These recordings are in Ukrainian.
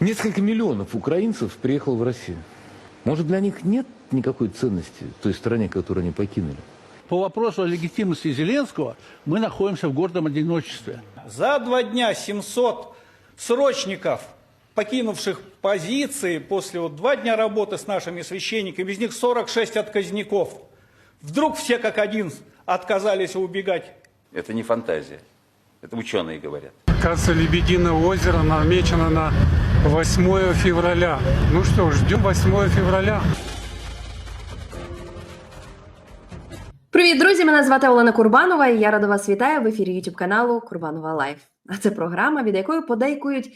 Несколько миллионов украинцев приехало в Россию. Может, для них нет никакой ценности в той стране, которую они покинули? По вопросу о легитимности Зеленского мы находимся в гордом одиночестве. За два дня 700 срочников, покинувших позиции после вот два дня работы с нашими священниками, из них 46 отказников. Вдруг все как один отказались убегать. Это не фантазия. Это ученые говорят. Оказывается, Лебединое озеро намечено на 8 февраля. Ну что, ждем 8 февраля. Привіт, друзі! Мене звати Олена Курбанова, і я рада вас вітаю в ефірі YouTube каналу Курбанова Лайф. А це програма, від якої подейкують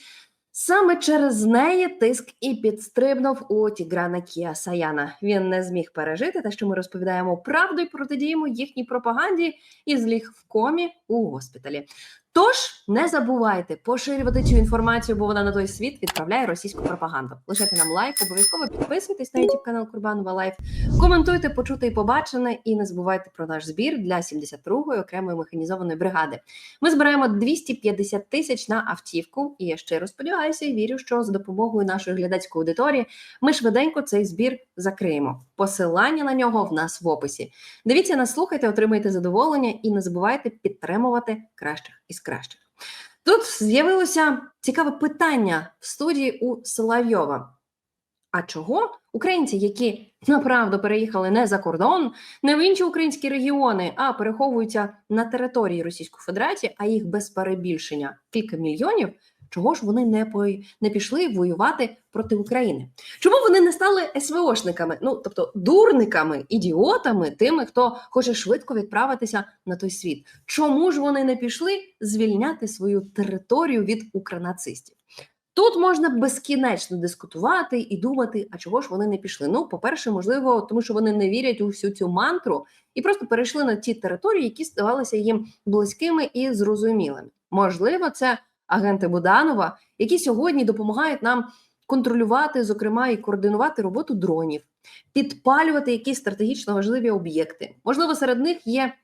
саме через неї тиск і підстрибнув у Тіграна Кія Саяна. Він не зміг пережити те, що ми розповідаємо правду і протидіємо їхній пропаганді і зліг в комі у госпіталі. Тож не забувайте поширювати цю інформацію, бо вона на той світ відправляє російську пропаганду. Лишайте нам лайк, обов'язково підписуйтесь на YouTube канал Курбанова Лайф. Коментуйте, почуте і побачене, і не забувайте про наш збір для 72-ї окремої механізованої бригади. Ми збираємо 250 тисяч на автівку, і я щиро сподіваюся і вірю, що за допомогою нашої глядацької аудиторії ми швиденько цей збір закриємо. Посилання на нього в нас в описі. Дивіться нас, слухайте, отримайте задоволення і не забувайте підтримувати кращих із кращих. Тут з'явилося цікаве питання в студії у Соловйова. А чого українці, які направду переїхали не за кордон, не в інші українські регіони, а переховуються на території Російської Федерації, а їх без перебільшення кілька мільйонів. Чого ж вони не по не пішли воювати проти України? Чому вони не стали СВОшниками? Ну тобто дурниками, ідіотами, тими, хто хоче швидко відправитися на той світ? Чому ж вони не пішли звільняти свою територію від укронацистів? Тут можна безкінечно дискутувати і думати, а чого ж вони не пішли. Ну, по-перше, можливо, тому що вони не вірять у всю цю мантру і просто перейшли на ті території, які здавалися їм близькими і зрозумілими. Можливо, це агенти Буданова, які сьогодні допомагають нам контролювати, зокрема, і координувати роботу дронів, підпалювати якісь стратегічно важливі об'єкти. Можливо, серед них є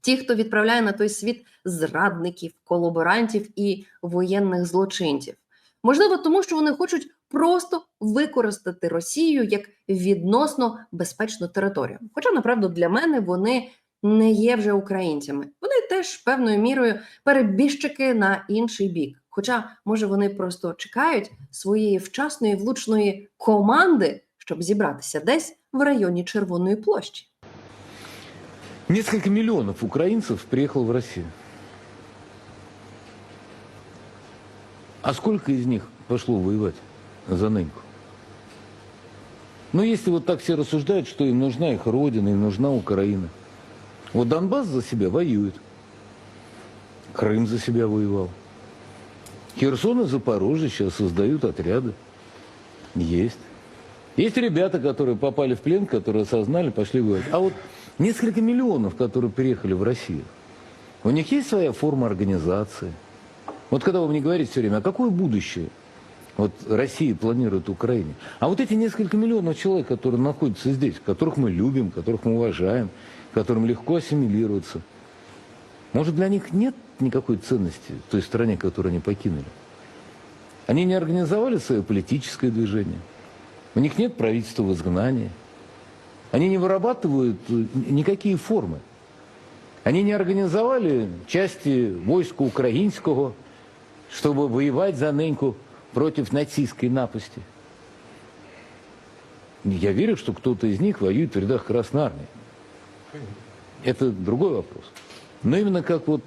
ті, хто відправляє на той світ зрадників, колаборантів і воєнних злочинців. Можливо, тому що вони хочуть просто використати Росію як відносно безпечну територію. Хоча, направду, для мене вони не є вже українцями. Вони теж певною мірою перебіжчики на інший бік. Хоча, може, вони просто чекають своєї вчасної влучної команди, щоб зібратися десь в районі Червоної площі. Несколько миллионов украинцев приехало в Россию. А сколько из них пошло воевать за ныньку? Ну, если вот так все рассуждают, что им нужна их родина, им нужна Украина. Вот Донбасс за себя воюет. Крым за себя воевал. Херсон и Запорожье сейчас создают отряды. Есть. Есть ребята, которые попали в плен, которые осознали, пошли воевать. А вот несколько миллионов, которые приехали в Россию, у них есть своя форма организации. Вот когда вы мне говорите все время, а какое будущее вот Россия планирует Украине? А вот эти несколько миллионов человек, которые находятся здесь, которых мы любим, которых мы уважаем, которым легко ассимилироваться, может, для них нет никакой ценности в той стране, которую они покинули? Они не организовали свое политическое движение. У них нет правительства в изгнании. Они не вырабатывают э, никакие формы. Они не организовали части войска украинского, чтобы воевать за ныньку против нацистской напасти. Я верю, что кто-то из них воюет в рядах Красной Армии. Это другой вопрос. Но именно как вот,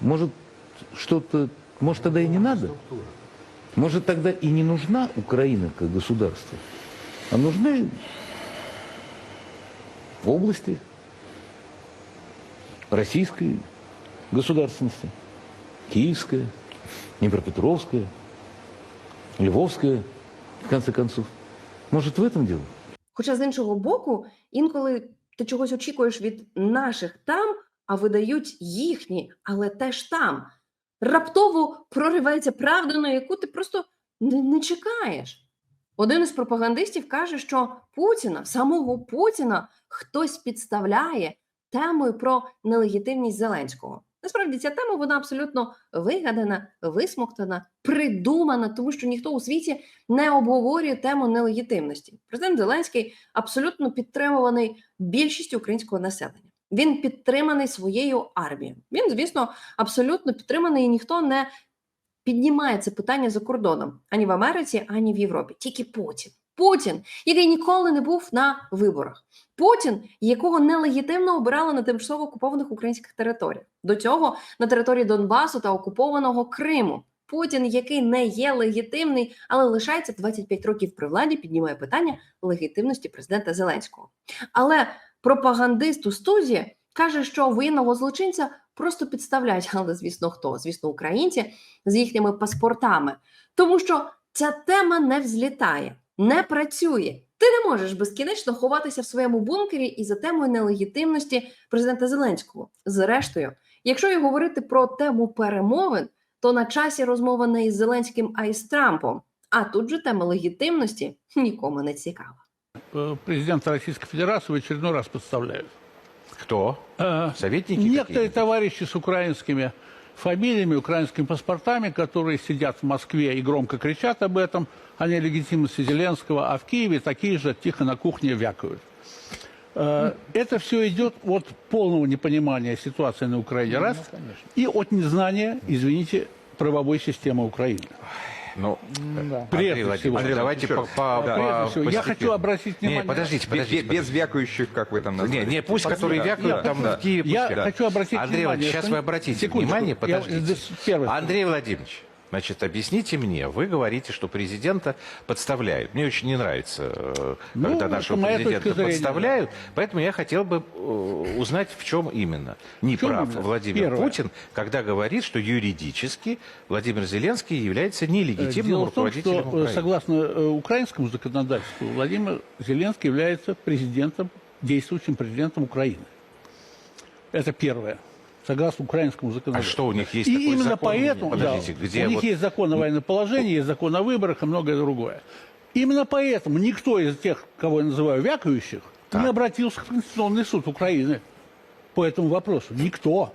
может, что-то, может, тогда и не надо? Может, тогда и не нужна Украина как государство, а нужны области российской государственности, Киевская, Днепропетровская, Львовская, в конце концов. Может, в этом дело? Хоча з іншого боку, інколи ти чогось очікуєш від наших там, а видають їхні, але теж там. Раптово проривається правда, на яку ти просто не чекаєш. Один із пропагандистів каже, що Путіна, самого Путіна, хтось підставляє темою про нелегітимність Зеленського. Насправді ця тема вона абсолютно вигадана, висмоктана, придумана, тому що ніхто у світі не обговорює тему нелегітимності. Президент Зеленський абсолютно підтримуваний більшістю українського населення. Він підтриманий своєю армією. Він, звісно, абсолютно підтриманий, і ніхто не піднімає це питання за кордоном ані в Америці, ані в Європі. Тільки Путін. Путін, який ніколи не був на виборах. Путін, якого нелегітимно обирали на тимчасово окупованих українських територіях. До цього на території Донбасу та окупованого Криму. Путін, який не є легітимний, але лишається 25 років при владі, піднімає питання легітимності президента Зеленського. Але пропагандист у студії каже, що воєнного злочинця просто підставляють, але звісно, хто? Звісно, українці з їхніми паспортами, тому що ця тема не взлітає, не працює. Ти не можеш безкінечно ховатися в своєму бункері і за темою нелегітимності президента Зеленського. Зрештою, якщо і говорити про тему перемовин, то на часі розмова не із Зеленським, а із Трампом. А тут же тема легітимності нікому не цікава. Э, Президента Российской Федерации в очередной раз подставляют. Кто? Э, Советники Некоторые какие-нибудь? товарищи с украинскими фамилиями, украинскими паспортами, которые сидят в Москве и громко кричат об этом, о нелегитимности Зеленского, а в Киеве такие же тихо на кухне вякают. Э, Это все идет от полного непонимания ситуации на Украине, раз, и от незнания, извините, правовой системы Украины. Ну, Прежде Андрей Владимирович, всего. давайте еще по, по- Да. по- Прежде всего, я хочу обратить внимание... Не, подождите, Без, подождите. без вякающих, как вы там Не, назвали. не, пусть, которые вякают там Да. в Киеве, Я пусть вякают. хочу обратить Андрей внимание, Владимирович, сейчас вы обратите Секундочку, внимание, я- подождите. с- первое. Андрей Владимирович, значит, объясните мне, вы говорите, что президента подставляют. Мне очень не нравится, э, Ну, когда нашего президента подставляют, поэтому я хотел бы э, узнать, в чем именно не В чем прав именно? Владимир Первое. Путин, когда говорит, что юридически Владимир Зеленский является нелегитимным Дело в том, руководителем что э, Украины. согласно украинскому законодательству Владимир Зеленский является президентом, действующим президентом Украины. Это первое. Согласно украинскому А законодательству. что у них есть И такой именно закон? поэтому, Подождите, да, где у них вот- есть закон о военном положении, есть закон о выборах и многое другое. Именно поэтому никто из тех, кого я называю вякающих, не обратился в Конституционный суд Украины по этому вопросу. Никто.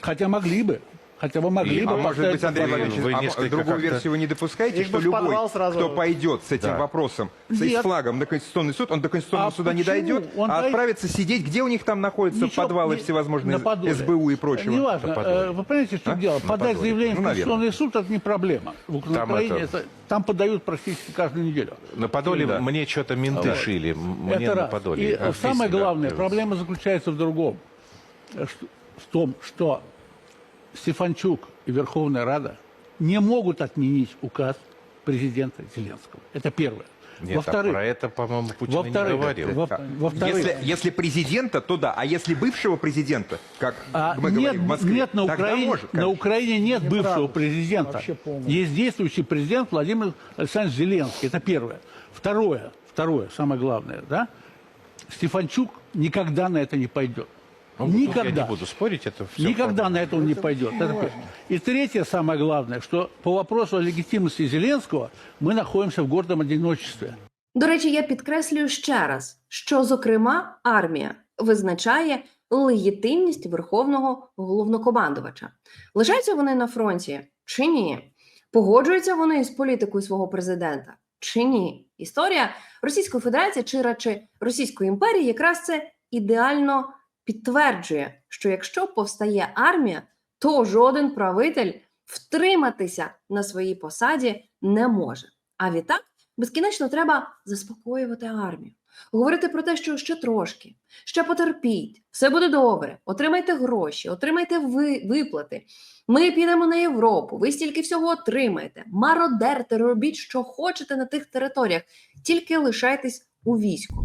Хотя могли бы. Хотя бы могли И- бы. А может быть, Андрей Вы- Владимирович, вы а несколько другую версию вы не допускаете, Их что любой, сразу. кто пойдет с этим Да. вопросом, с, с флагом на Конституционный суд, он до Конституционного А суда не почему? дойдет, Он а дой- отправится сидеть, где у них там находятся Ничего подвалы не- всевозможные на. СБУ и прочего. Неважно. Э, Вы понимаете, что А? дело? Подать заявление Ну, в наверное. Конституционный суд – это не проблема. В Украине Там это- это- там подают практически каждую неделю. На Подоле Да. мне что-то менты Вот. шили. Мне это на раз. Подоле. И А, самое главное, проблема заключается в другом. Э, В том, что Стефанчук и Верховная Рада не могут отменить указ президента Зеленского. Это первое. Нет, а Во-вторых, про это, по-моему, Путин и не говорил. во- во-вторых, Если, если президента, то да. А если бывшего президента, как А мы нет, говорим в Москве, нет на тогда Украине, может. на конечно. Украине нет бывшего президента. Вообще полный. Есть действующий президент Владимир Александрович Зеленский. Это первое. Второе, второе, самое главное, да? Стефанчук никогда на это не пойдет. Ну, тут никогда. Я не буду спорить, это все Никогда на это он не пойдет. Это первое. И третье, самое главное, что по вопросу о легитимности Зеленского мы находимся в гордом одиночестве. До речі, я підкреслюю ще раз, що, зокрема, армія визначає легітимність верховного головнокомандувача. Лишаються вони на фронті чи ні? Погоджуються вони із політикою свого президента чи ні? Історія Російської Федерації чи радше Російської імперії якраз це ідеально підтверджує, що якщо повстає армія, то жоден правитель втриматися на своїй посаді не може. А відтак безкінечно треба заспокоювати армію, говорити про те, що ще трошки, ще потерпіть, все буде добре, отримайте гроші, отримайте ви, виплати. Ми підемо на Європу, ви стільки всього отримаєте. Мародерте, робіть, що хочете на тих територіях, тільки лишайтесь у війську.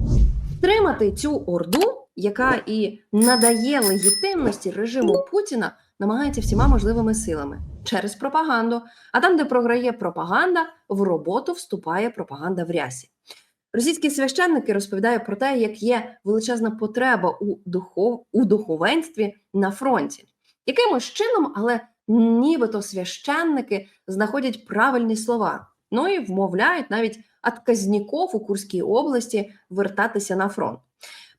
Втримати цю орду, яка і надає легітимності режиму Путіна, намагається всіма можливими силами через пропаганду. А там, де програє пропаганда, в роботу вступає пропаганда в рясі. Російські священники розповідають про те, як є величезна потреба у, духов... у духовенстві на фронті. Якимось чином, але нібито священники знаходять правильні слова. Ну і вмовляють навіть отказніков у Курській області вертатися на фронт.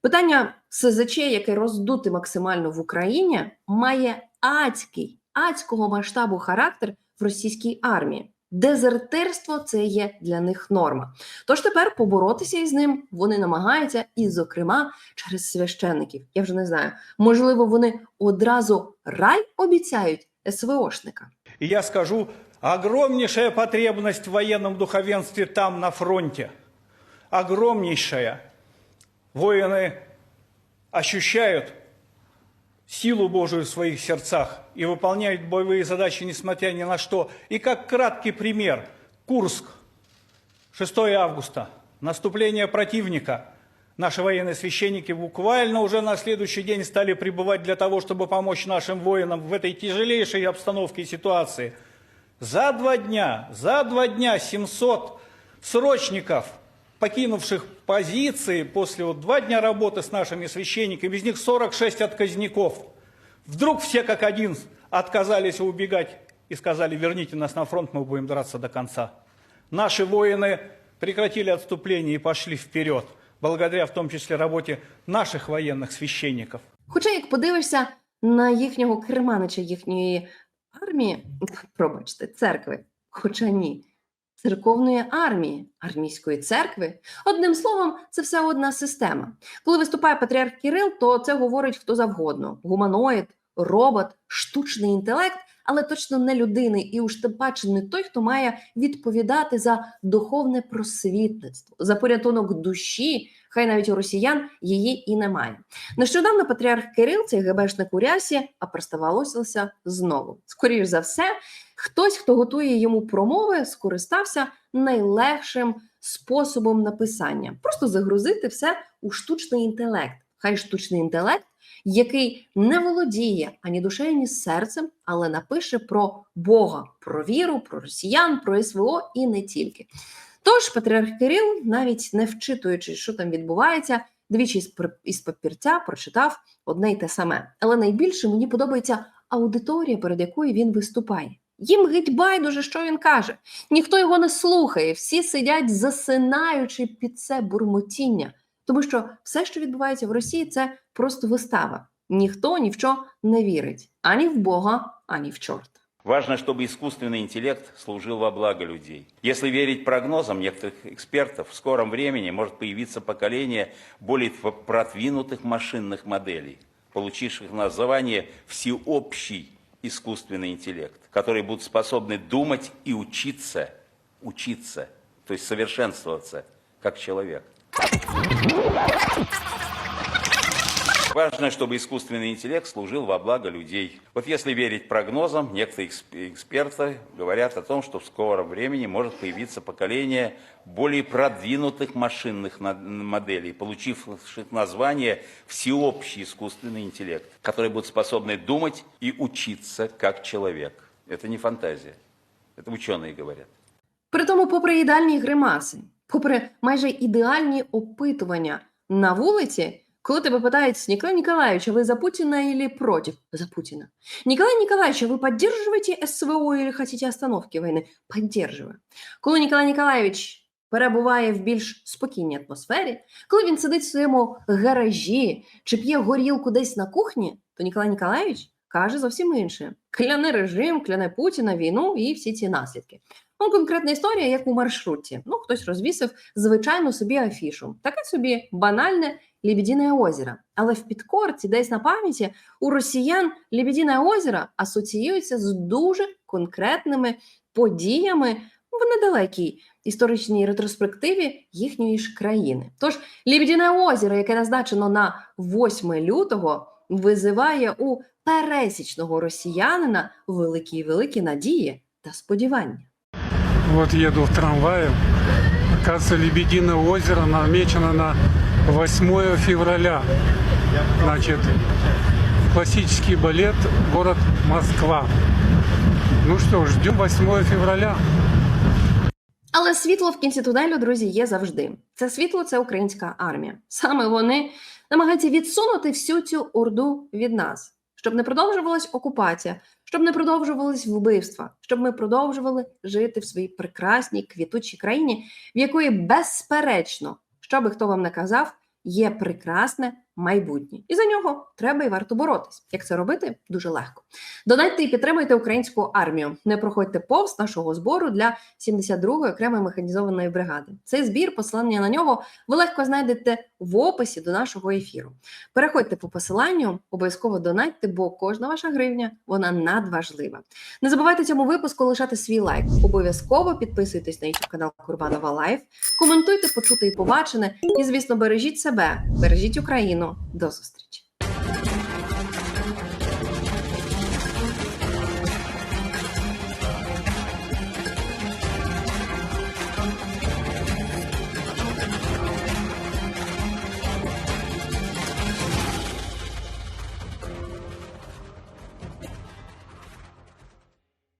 Питання СЗЧ, яке роздути максимально в Україні, має адський, адського масштабу характер в російській армії. Дезертирство це є для них норма. Тож тепер поборотися із ним вони намагаються, і, зокрема, через священників. Я вже не знаю, можливо, вони одразу рай обіцяють СВОшника. И я скажу, огромнейшая потребность в военном духовенстве там, на фронте. Огромнейшая. Воины ощущают силу Божию в своих сердцах и выполняют боевые задачи, несмотря ни на что. И как краткий пример, Курск, 6 августа, наступление противника. Наши военные священники буквально уже на следующий день стали прибывать для того, чтобы помочь нашим воинам в этой тяжелейшей обстановке и ситуации. За два дня, за два дня 700 срочников, покинувших позиции после вот два дня работы с нашими священниками, из них 46 отказников, вдруг все как один отказались убегать и сказали, верните нас на фронт, мы будем драться до конца. Наши воины прекратили отступление и пошли вперед, благодаря в том числе работе наших военных священников. Хоча, як подивишся на їхнього керманича їхньої армії, пробачте, церкви, хоча ні, церковної армії, армійської церкви. Одним словом, це все одна система. Коли виступає патріарх Кирил, то це говорить хто завгодно: гуманоїд, робот, штучний інтелект, але точно не людини, і уж тим паче не той, хто має відповідати за духовне просвітництво, за порятунок душі. Хай навіть у росіян її і немає. Нещодавно патріарх Кирил, цей ГБшник у рясі, опроставалося знову. Скоріш за все, хтось, хто готує йому промови, скористався найлегшим способом написання. Просто загрузити все у штучний інтелект. Хай штучний інтелект, який не володіє ані душею, ні серцем, але напише про Бога, про віру, про росіян, про СВО і не тільки. Тож патріарх Кирил, навіть не вчитуючи, що там відбувається, двічі із папірця прочитав одне й те саме. Але найбільше мені подобається аудиторія, перед якою він виступає. Їм геть байдуже, що він каже. Ніхто його не слухає, всі сидять, засинаючи під це бурмотіння. Тому що все, що відбувається в Росії, це просто вистава. Ніхто ні в що не вірить ані в Бога, ані в чорта. Важно, чтобы искусственный интеллект служил во благо людей. Если верить прогнозам некоторых экспертов, в скором времени может появиться поколение более п- продвинутых машинных моделей, получивших название всеобщий искусственный интеллект, которые будут способны думать и учиться, учиться, то есть совершенствоваться как человек. Важно, чтобы искусственный интеллект служил во благо людей. Вот если верить прогнозам, некоторые эксп- эксперты говорят о том, что в скором времени может появиться поколение более продвинутых машинных моделей, получивших название всеобщий искусственный интеллект, которые будут способны думать и учиться как человек. Это не фантазия. Это ученые говорят. При тому, попри ідеальні гримаси, попри майже ідеальні опитування на вулиці, коли тебе питають Ніколай Ніколаевич, ви за Путіна или проти? За Путіна. Ніколай Ніколаевич, ви підтримуєте СВО или хотите остановки війни? Підтримую. Коли Ніколай Ніколаєвич перебуває в більш спокійній атмосфері, коли він сидить в своєму гаражі чи п'є горілку десь на кухні, то Ніколай Ніколаєвич каже зовсім інше: кляне режим, кляне Путіна, війну і всі ці наслідки. Ну, конкретна історія, як у маршруті. Ну, хтось розвісив звичайну собі афішу. Таке собі банальне Лебедине озеро. Але в підкорці, десь на пам'яті, у росіян Лебедине озеро асоціюється з дуже конкретними подіями в недалекій історичній ретроспективі їхньої ж країни. Тож Лебедине озеро, яке назначено на 8 лютого, визиває у пересічного росіянина великі великі надії та сподівання. Вот еду в трамвае. Оказывается, Лебединое озеро намечено на 8 февраля. Значит, классический балет «Город Москва». Ну что, ж, ждем 8 февраля. Але світло в кінці тунелю, друзі, є завжди. Це світло це українська армія. Саме вони намагаються відсунути всю цю орду від нас, щоб не продовжувалась окупація, щоб не продовжувались вбивства, щоб ми продовжували жити в своїй прекрасній квітучій країні, в якої безперечно, що би хто вам не казав, є прекрасне майбутнє. І за нього треба і варто боротись. Як це робити? Дуже легко. Донайте і підтримуйте українську армію. Не проходьте повз нашого збору для 72-ї окремої механізованої бригади. Цей збір, посилання на нього ви легко знайдете в описі до нашого ефіру. Переходьте по посиланню, обов'язково донатьте, бо кожна ваша гривня вона надважлива. Не забувайте цьому випуску лишати свій лайк. Обов'язково підписуйтесь на YouTube канал Курбанова Лайф, коментуйте, почуте і побачене. І, звісно, бережіть себе, бережіть Україну. До зустрічі!